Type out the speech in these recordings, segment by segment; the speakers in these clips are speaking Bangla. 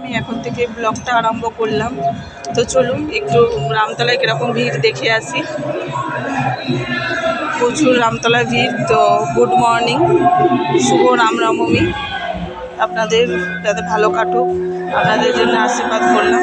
আমি এখন থেকে ব্লগটা আরম্ভ করলাম। তো চলুন, একটু রামতলায় কীরকম ভিড় দেখে আসি। প্রচুর রামতলা ভিড়, তো গুড মর্নিং শুভ রাম রামনবমী। আপনাদের যাতে ভালো কাটুক। আপনাদের জন্য আশীর্বাদ করলাম।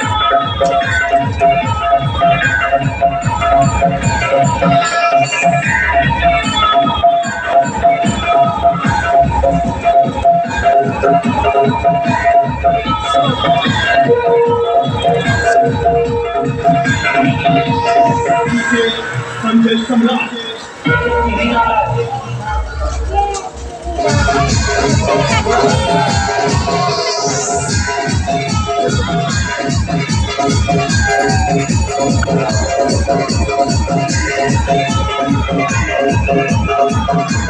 संजय सम्राट Thank you. Thank you.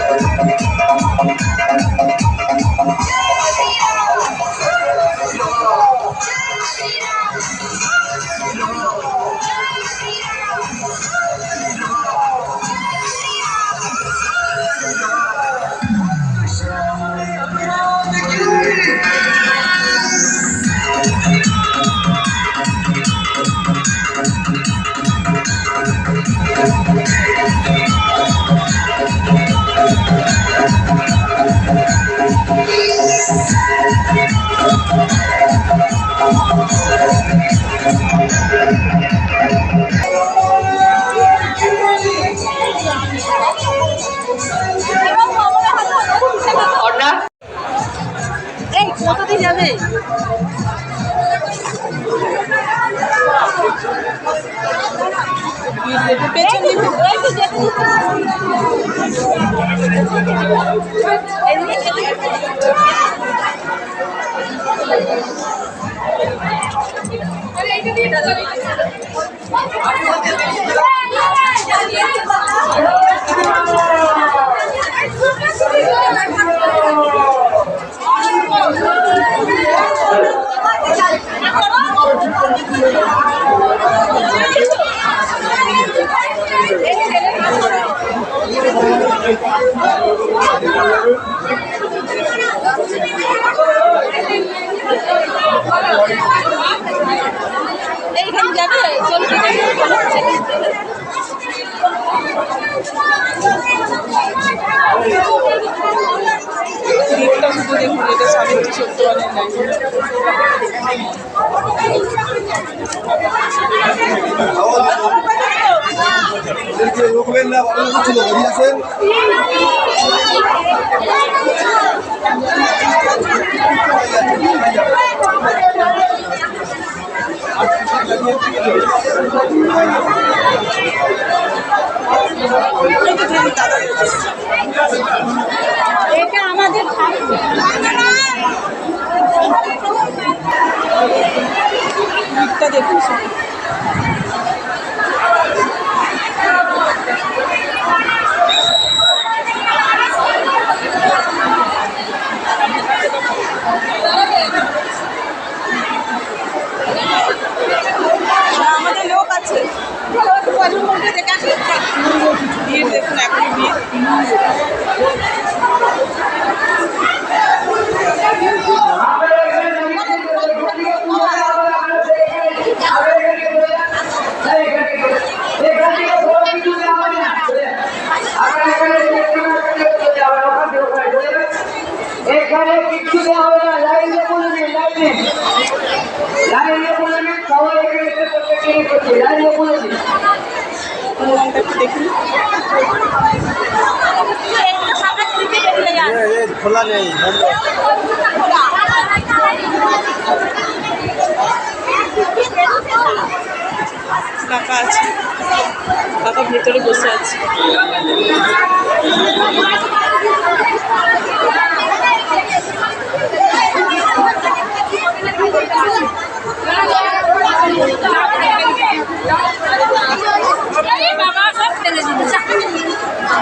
পেছন দিকে এইখানে যাবে চলো ভিড়টা শুধু দেখুন এটা সাবিত্রী সত্যবানের রোকবেন না ভালো হচ্ছিল বেরিয়ে আসেন এটা আমাদের দেখুন শুধু। না, আমাদের লোক আছে ভিড় দেখুন এখন ভিড় এখানে কিচ্ছু দেওয়া হবে না লাইনে বলে দিন লাইনে লাইনে বলে সবাই এখানে প্রত্যেকে করছে লাইনে বলে দিন খোলা নেই কাকা আছে কাকা ভেতরে বসে আছে বাবা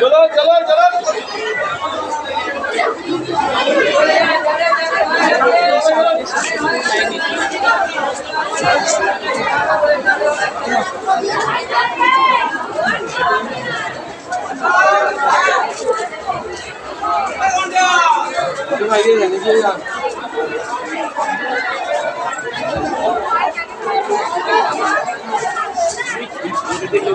চলুন চলুন চলুন। এখানে দিলে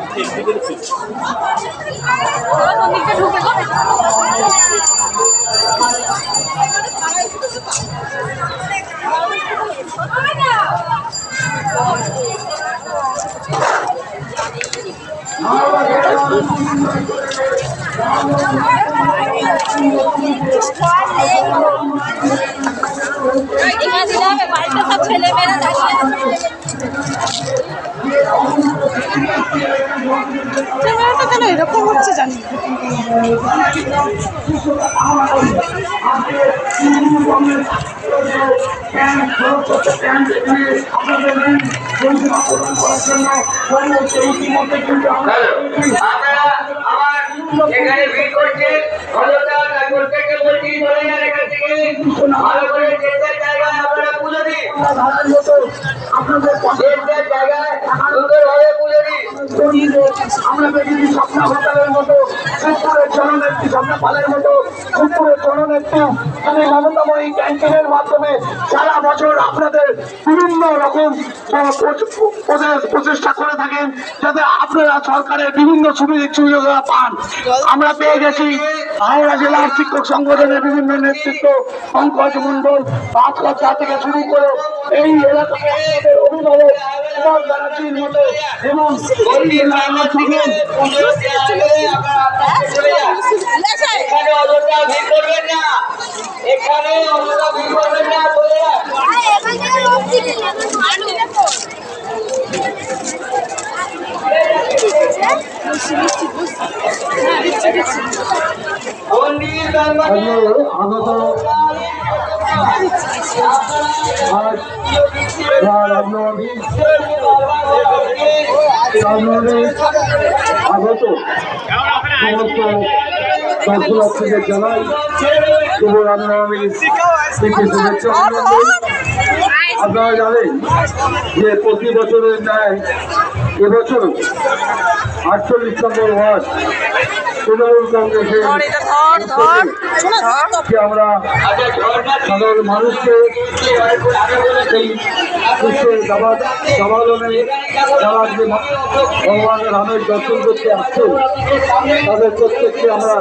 হবে বাড়িতে সব ছেলে মেয়েরা দাঁড়িয়ে ক্যামেরাটা কেন এরকম হচ্ছে জানি না। আপনারা আমার এখানে ভিড় করছেন অযথা প্রত্যেককে বলছি চলে যান এখান থেকে ভালো করে চেষ্টার জায়গায় আপনারা পুজো দিন চেষ্টার জায়গায় সুন্দরভাবে ক্যান্টিনের মাধ্যমে সারা বছর আপনাদের বিভিন্ন রকম প্রচেষ্টা করে থাকেন, যাতে আপনারা সরকারের বিভিন্ন সুবিধা সুবিধা পান। আমরা পেয়ে গেছি হাওড়া জেলার শিক্ষক সংগঠনের বিভিন্ন নেতৃত্ব, পঙ্কজ মন্ডল ভাস্কর থেকে শুরু করে এই আমাদের অভিভাবক মতো এবং যান এখানে অযথা ভিড় করবেন না। এখানে অযথা ভিড় করবেন না চলে যান মন্দির দরবারে আগত। আজ আগত সমস্ত দর্শনার্থীদের জানাই শুভ রামনবমী থেকে আপনারা জানেন যে প্রতি বছরের ন্যায় এবছর আটচল্লিশ নম্বর ওয়ার্ড তৃণমূল কংগ্রেসের আমরা সাধারণ মানুষকে সেই ভগবান রামের দর্শন করতে আসছেন তাদের প্রত্যেককে আমরা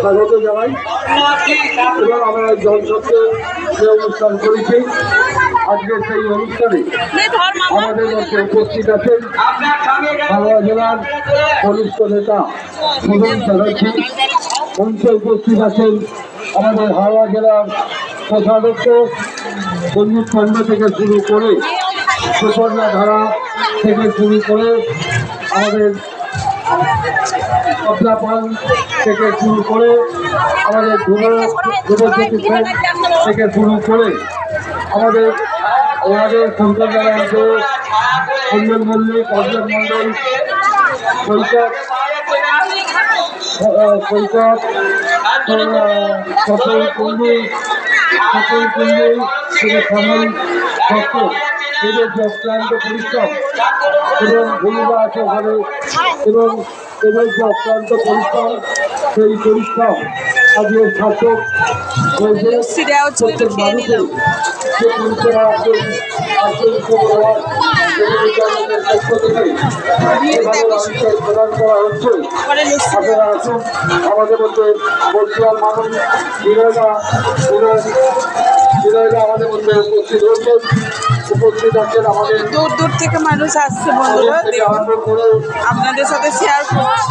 স্বাগত জানাই। এবং আমরা জলসত্বে যে অনুষ্ঠান করেছি, আজকে সেই অনুষ্ঠানে আমাদের মধ্যে উপস্থিত আছেন হাওড়া জেলার বরিষ্ঠ নেতা সুজন চ্যাটার্জি। মঞ্চে উপস্থিত আছেন আমাদের হাওড়া জেলার কোষাধ্যক্ষ খন্ড থেকে শুরু করে সুপর্ণা ধারা থেকে শুরু করে আমাদের কপলা পাল থেকে শুরু করে আমাদের ধ্রুবজ্যোতি সেন থেকে শুরু করে আমাদের ওনাদের সন্তানরা আছে কুন্দন মল্লিক অর্জুন মন্ডল কৈশক কৈশক সকল কুন্ডি সকল কুন্ডি এদের যে অক্লান্ত পরিশ্রম এবং ভূমিকা আছে ওখানে এবং এদের যে অক্লান্ত পরিশ্রম সেই পরিশ্রম আজকে শাসক হয়েছে। লস্যি দেওয়া হচ্ছে, ওইটা প্রত্যেক মানুষের যে পরিষেবা আছে আজকে পক্ষ থেকে এভাবে প্রদান করা হচ্ছে আপনারা আসুন আমাদের মধ্যে বর্তমান মানুষ বিনয়দা বিনয় বিনয়দা আমাদের মধ্যে উপস্থিত হচ্ছেন উপস্থিত আছেন আমাদের দূর দূর থেকে মানুষ আসছে বন্ধুরা আপনাদের সাথে শেয়ার করছি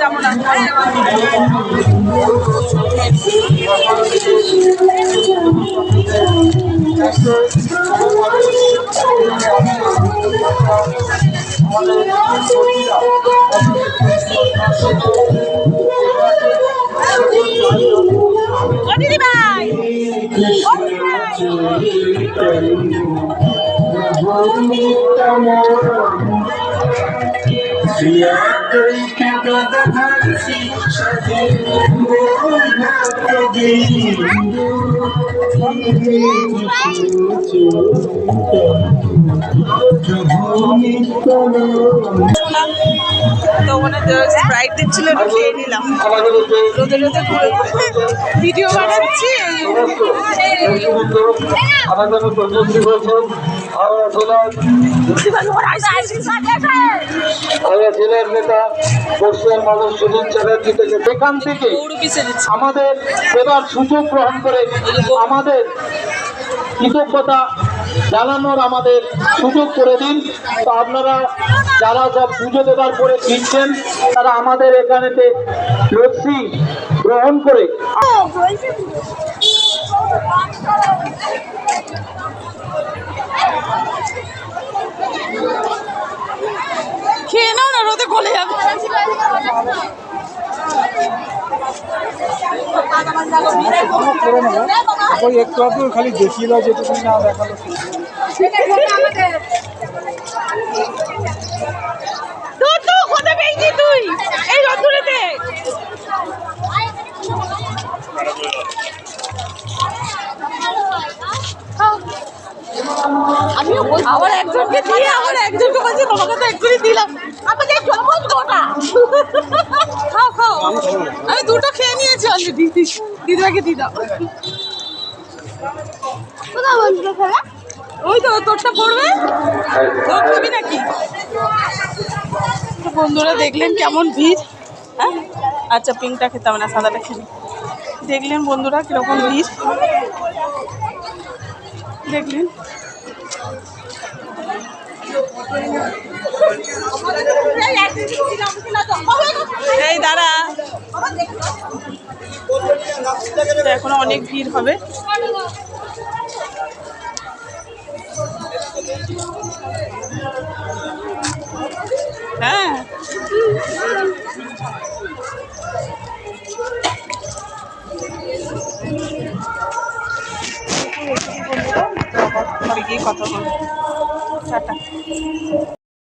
যাব না ও দিদি ভাই তো ওখানে স্প্রাইট দিচ্ছিল একটু খেয়ে নিলাম। রোদে রোদে ভিডিও বানাচ্ছি আমাদের জেলার নেতা বর্ষিয়ার মানুষ সুনীল চ্যাটার্জি থেকে এখান থেকে আমাদের সেবার সুযোগ গ্রহণ করে আমাদের কৃতজ্ঞতা জানানোর আমাদের সুযোগ করে দিন। তো আপনারা যারা সব পুজো দেবার পরে ফিরছেন, তারা আমাদের এখানেতে লস্যি গ্রহণ করে। খেয়ে নাও না রোদে গলে যাবে। ওই একটু খালি দেখিয়ে দাও যেটুকু না দেখাল। দূর তো কোথায় পেয়েছি তুই? এই রোদ্দুরেতে আমিও আবার একজনকে দিয়ে আবার ওই তো, তোরটা পড়বে? তোর নাকি? বন্ধুরা দেখলেন কেমন ভিড় হ্যাঁ? আচ্ছা পিঙ্কটা খেতাম না, সাদাটা খেলি দেখলেন বন্ধুরা কীরকম ভিড়। দেখলেন? এই দাঁড়া এখনও অনেক ভিড় হবে। হ্যাঁ। গিয়ে কথা বলব।